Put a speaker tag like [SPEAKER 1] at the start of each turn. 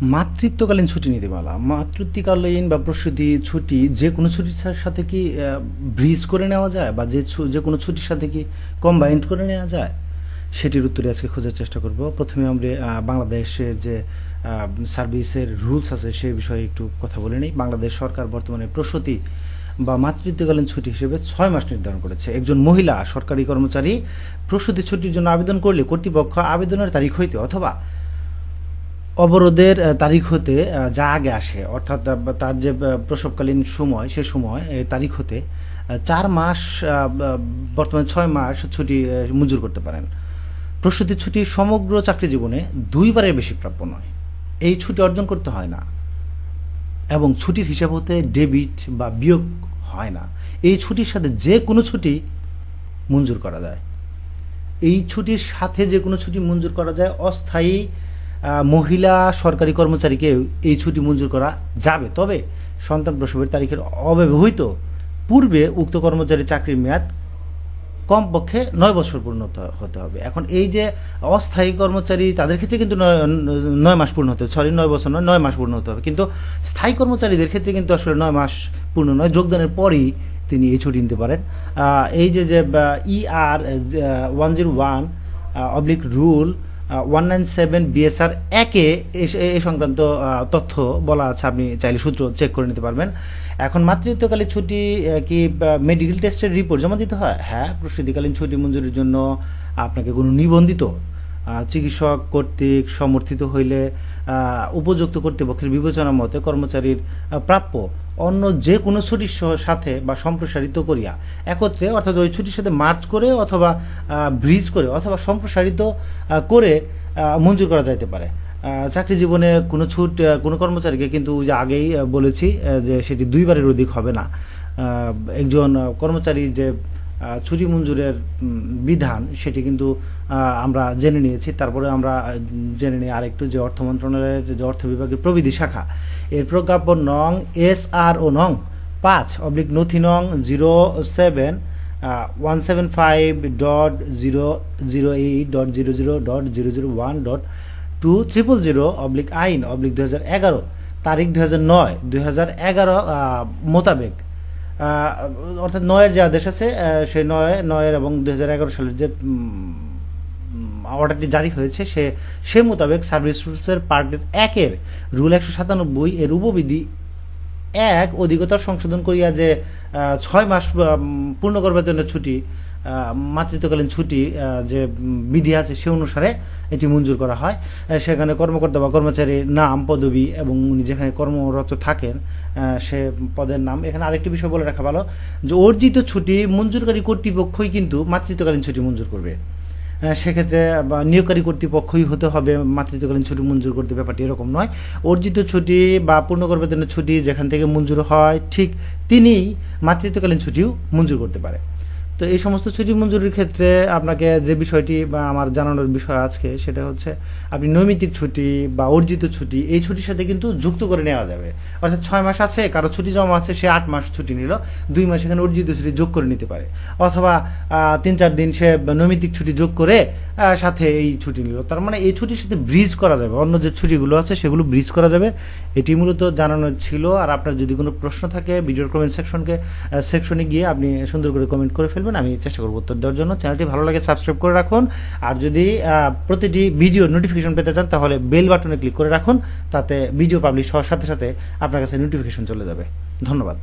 [SPEAKER 1] মাতৃত্বকালীন ছুটি নিতে বলা মাতৃত্বকালীন বা প্রসূতি ছুটি যে কোনো ছুটির সাথে কি ব্রিজ করে নেওয়া যায় বা যে যে কোনো ছুটির সাথে কি কম্বাইন্ড করে নেওয়া যায়? সেটির উত্তরে আজকে খোঁজার চেষ্টা করব। প্রথমে আমরা বাংলাদেশের যে সার্ভিসের রুলস আছে সে বিষয়ে একটু কথা বলে নিই। বাংলাদেশ সরকার বর্তমানে প্রসূতি বা মাতৃত্বকালীন ছুটি হিসেবে ছয় মাস নির্ধারণ করেছে। একজন মহিলা সরকারি কর্মচারী প্রসূতি ছুটির জন্য আবেদন করলে কর্তৃপক্ষ আবেদনের তারিখ হইতে অথবা অবরোধের তারিখ হতে যা আগে আসে, অর্থাৎ তার যে প্রসবকালীন সময়, সে সময় তারিখ হতে চার মাস বর্তমানে ছয় মাস ছুটি মঞ্জুর করতে পারেন। প্রসূতি ছুটি সমগ্র চাকরি জীবনে দুইবারের বেশি প্রাপ্য নয়। এই ছুটি অর্জন করতে হয় না। এবং ছুটির হিসাব হতে ডেবিট বা বিয়োগ হয় না। এই ছুটির সাথে যে কোনো ছুটি মঞ্জুর করা যায়। এই ছুটির সাথে যে কোনো ছুটি মঞ্জুর করা যায়, অস্থায়ী মহিলা সরকারি কর্মচারীকে এই ছুটি মঞ্জুর করা যাবে। তবে সন্তান প্রসবের তারিখের অব্যবহৃত পূর্বে উক্ত কর্মচারী চাকরির মেয়াদ কমপক্ষে নয় বছর পূর্ণ হতে- হবে। এখন এই যে অস্থায়ী কর্মচারী, তাদের ক্ষেত্রে কিন্তু নয় মাস পূর্ণ হতে হবে সরি নয় বছর নয় নয় মাস পূর্ণ হতে হবে। কিন্তু স্থায়ী কর্মচারীদের ক্ষেত্রে কিন্তু আসলে নয় মাস পূর্ণ নয়, যোগদানের পরই তিনি এই ছুটি নিতে পারেন। এই যে যে E R one zero one oblique rule one nine seven BSR একে এ- সংক্রান্ত তথ্য বলা আছে, আপনি চাইলে সূত্র চেক করে নিতে পারবেন। এখন মাতৃত্বকালীন ছুটি কি মেডিকেল টেস্টের রিপোর্ট জমা দিতে হয়? হ্যাঁ প্রসূতিকালীন ছুটি মঞ্জুরির জন্য আপনাকে কোনো নিবন্ধিত চিকিৎসক কর্তৃক সমর্থিত হইলে উপযুক্ত কর্তৃপক্ষের বিবেচনা মতে কর্মচারীর প্রাপ্য অন্য যে কোনো ছুটির সাথে বা সম্প্রসারিত করিয়া। একত্রে অর্থাৎ ওই ছুটির সাথে মার্চ করে অথবা ব্রিজ করে অথবা সম্প্রসারিত করে মঞ্জুর করা যাইতে পারে। চাকরি জীবনে কোনো ছুট কোনো কর্মচারীকে কিন্তু যে আগেই বলেছি যে সেটি দুইবারের অধিক হবে না। একজন কর্মচারী যে ছুটি মঞ্জুরের বিধান, সেটি কিন্তু আমরা জেনে নিয়েছি। তারপরে আমরা জেনে নিই আরেকটু যে অর্থ মন্ত্রণালয়ের, যে অর্থ বিভাগের প্রবিধি শাখা। এর প্রজ্ঞাপন নং এস আর ও নং পাঁচ অবলিক নথি নং zero seven one seven five dot zero zero eight dot zero zero dot zero zero one dot two triple zero oblique আইন অবলিক দু হাজার এগারো, তারিখ দু হাজার নয় দু হাজার এগারো মোতাবেক। অর্থাৎ নয়ের যে আদেশ আছে সেই নয়, নয়ের এবং দুই হাজার এগারো সালের যে অর্ডারটি জারি হয়েছে, সে সে মোতাবেক সার্ভিস রুলসের পার্টের একের রুল একশো সাতানব্বই এর উপবিধি এক অধিকতর সংশোধন করিয়া যে ছয় মাস পূর্ণ করবার জন্য ছুটি মাতৃত্বকালীন ছুটি যে বিধি আছে সে অনুসারে এটি মঞ্জুর করা হয়। সেখানে কর্মকর্তা বা কর্মচারীর নাম, পদবি এবং উনি যেখানে কর্মরত থাকেন সে পদের নাম। এখানে আরেকটি বিষয় বলে রাখা ভালো, যে অর্জিত ছুটি মঞ্জুরকারী কর্তৃপক্ষই কিন্তু মাতৃত্বকালীন ছুটি মঞ্জুর করবে। সেক্ষেত্রে, বা নিয়োগকারী কর্তৃপক্ষই হতে হবে মাতৃত্বকালীন ছুটি মঞ্জুর করতে। ব্যাপারটি এরকম নয়। অর্জিত ছুটি বা পূর্ণগর্ভের ছুটি যেখান থেকে মঞ্জুর হয়, ঠিক তিনিই মাতৃত্বকালীন ছুটিও মঞ্জুর করতে পারে। তো এই সমস্ত ছুটি মঞ্জুরির ক্ষেত্রে আপনাকে যে বিষয়টি, বা আমার জানানোর বিষয় আজকে, সেটা হচ্ছে আপনি নৈমিত্তিক ছুটি বা অর্জিত ছুটি, এই ছুটির সাথে কিন্তু যুক্ত করে নেওয়া যাবে। অর্থাৎ ছয় মাস আছে, কারও ছুটি জমা আছে, সে আট মাস ছুটি নিল, দুই মাস এখানে অর্জিত ছুটি যোগ করে নিতে পারে। অথবা তিন চার দিন সে নৈমিত্তিক ছুটি যোগ করে সাথে এই ছুটি নিল। তার মানে এই ছুটির সাথে ব্রিজ করা যাবে। অন্য যে ছুটিগুলো আছে, সেগুলো ব্রিজ করা যাবে। এটি মূলত জানানো ছিল, আর আপনার যদি কোনো প্রশ্ন থাকে, ভিডিওর কমেন্ট সেকশনকে সেকশনে গিয়ে আপনি সুন্দর করে কমেন্ট করে ফেলবেন। আমি চেষ্টা করব উত্তর দেওয়ার জন্য। চ্যানেলটি ভালো লাগে, সাবস্ক্রাইব করে রাখুন। আর যদি প্রতিটি ভিডিও নোটিফিকেশন পেতে চান, তাহলে বেল বাটনে ক্লিক করে রাখুন। তাতে ভিডিও পাবলিশ হওয়ার সাথে সাথে আপনার কাছে নোটিফিকেশন চলে যাবে। ধন্যবাদ।